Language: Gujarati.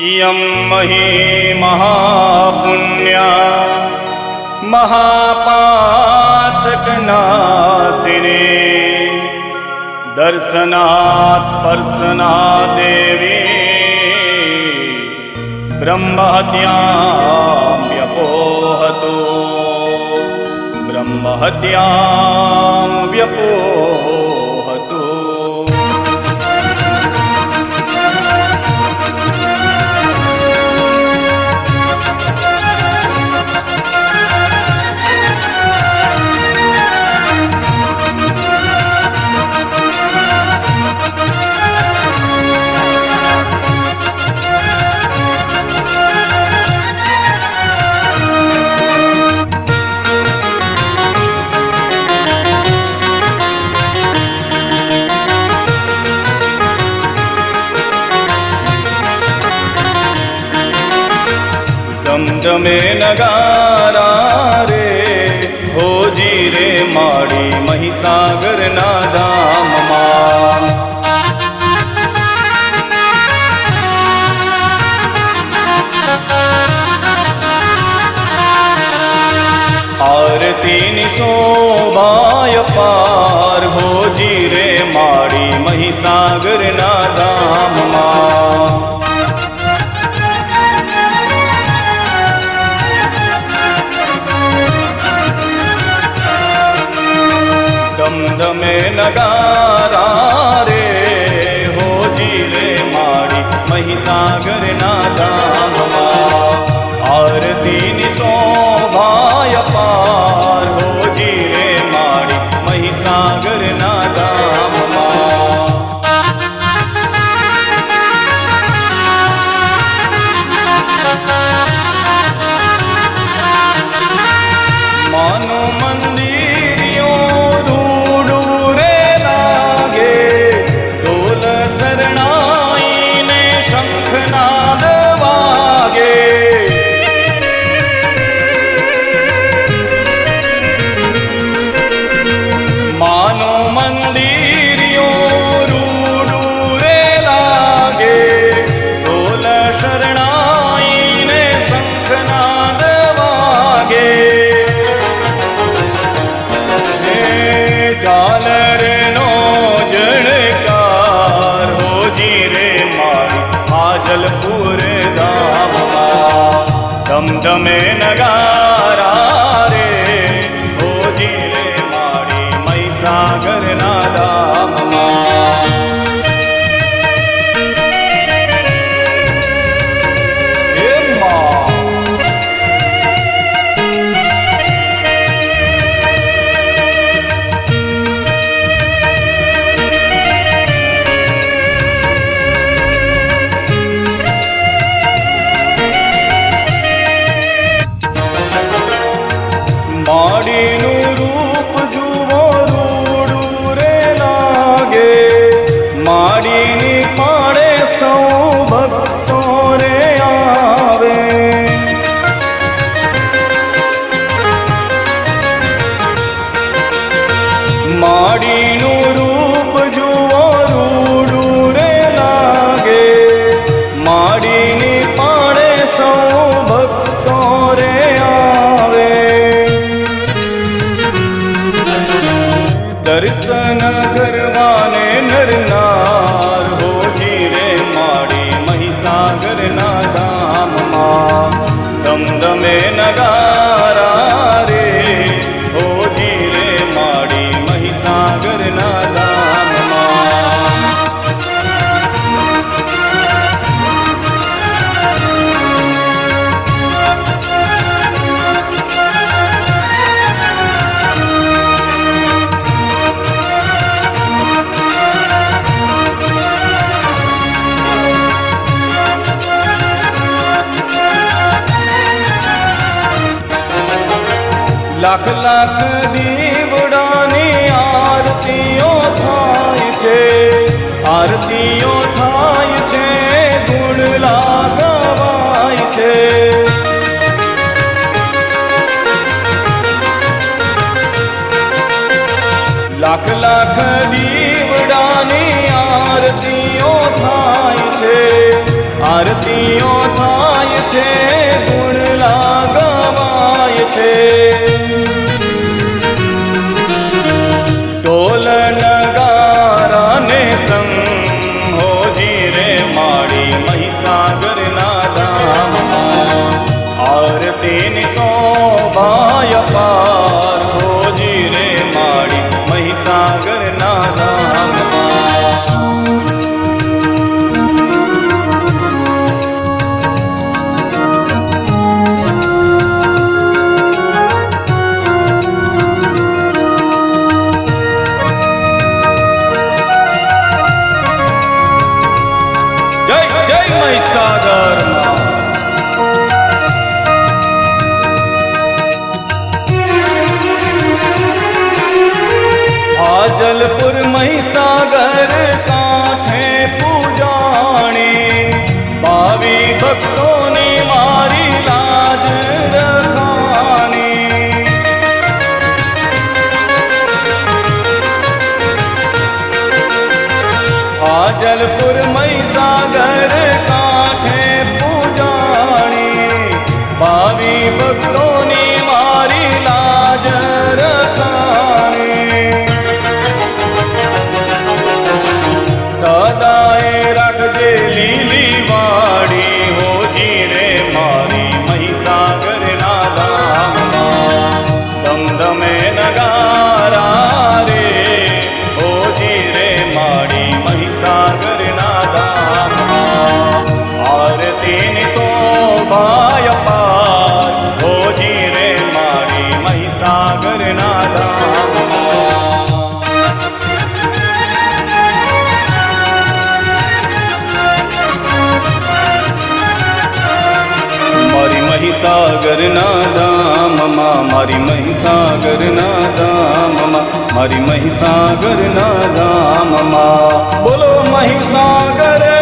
इयं मही महापुण्या महापातकनाशिनी। दर्शनात् स्पर्शनादेवी ब्रह्महत्यां व्यपोहतु। ब्रह्महत्यां व्यपोहतु દમદમે નગારા રે હોજી રે માડી મહીસાગરના ધામમાં. આરતીની શોભાય પાર હોજી રે માડી મહીસાગરના ನಗಾ मेरे माई आजलपुर ದರ್ಶನ ಕರ લાખ લાખ દીવડાની આરતીઓ થાય છે. આરતીઓ થાય છે, ગુણ લાગવાય છે. લાખ લાખ દીવડાની આરતીઓ થાય છે. આરતીઓ થાય છે जय जय महिषागर आजलपुर महिषागर कांठे पूजाने। बावी भक्तों ने मारी लाज जलपुर आजलपुर सागर મહીસાગરના ધામમાં મારી મહીસાગરના ધામમાં મારી મહીસાગરના ધામમાં બોલો મહીસાગર